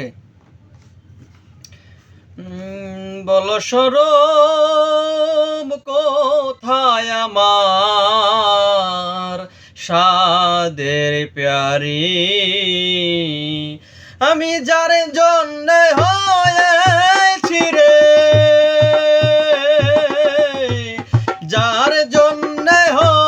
ওকে। বল সরম কোথায় আমার সাদের প্যারি? আমি যার জন্য হয়েছি রে, যার জন্য হয়েছি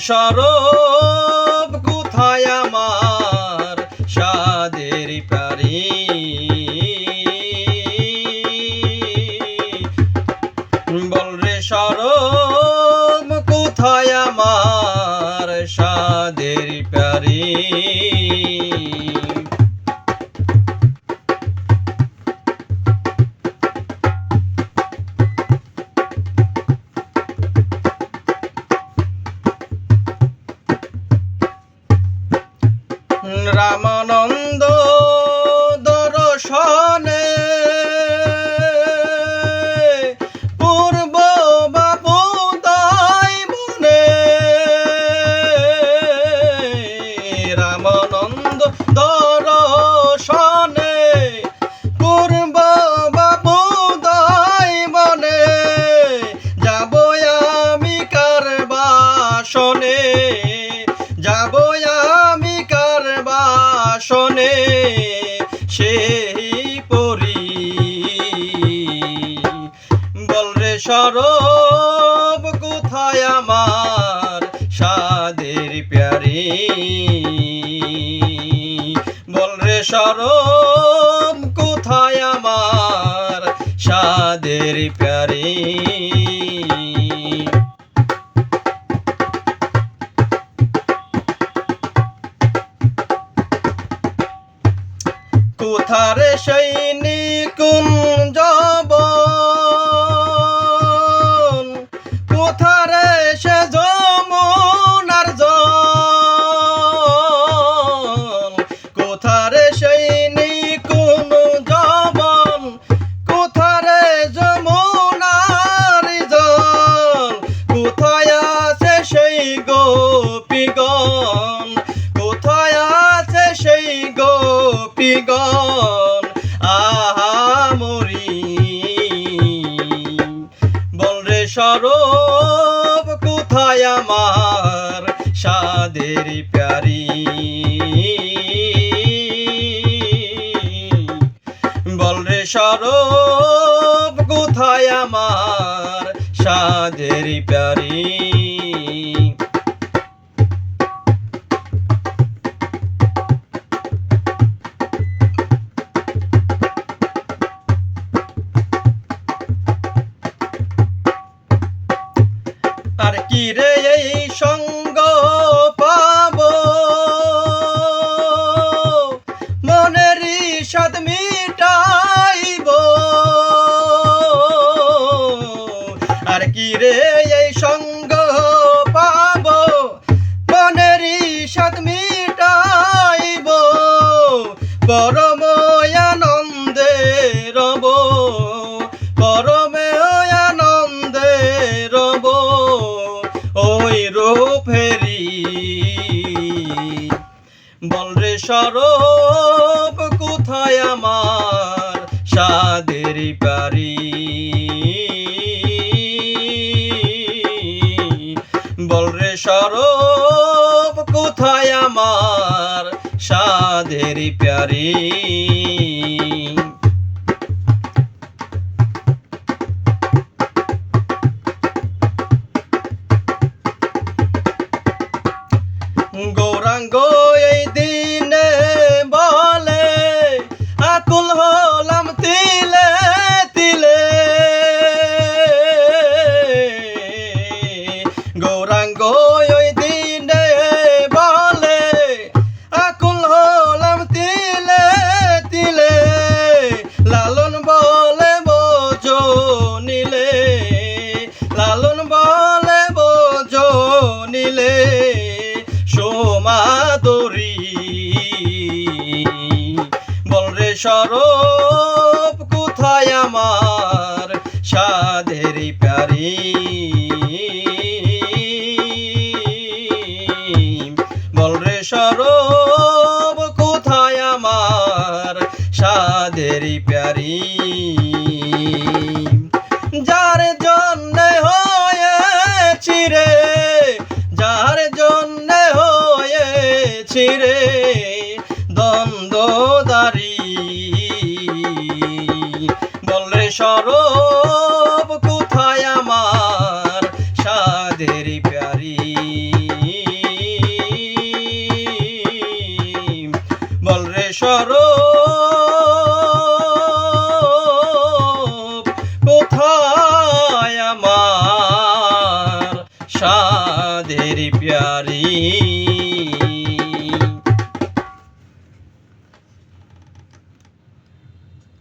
সরব কোথায় আমার সাদের পারি বল রে সরব কোথায় আমার সাদের পারি সরব কোথায় আমার সাদের প্যারি? বল রে সরব কোথায় আমার সাদের প্যারি? কোথারে সেই সেই গোপীগণ, আহা মরি। বল রে সরব, কোথায় আমার সাদের প্যারি? বল রে সরব, কোথায় আমার সাদের প্যারি? আর কি এই সঙ্গ পাব। মনেরই সাদ মিটাইব। আর কি রে এই সঙ্গ পাব? মনেরই সাদ মিটাইব। পরম আমার সাদের পারি বল রে সরব কোথায় আমার সাদের প্যারি গৌরাঙ্গ মাদরি। বলরে সরব কোথায় আমার সাধের পারি বলরে সরব কোথায় আমার সাধের প্যারি দ্বন্দ্বদারি বল রে সরব কোথায় আমার সাদের প্যারি? বল সরব কোথায় আমার সাদের প্যারি?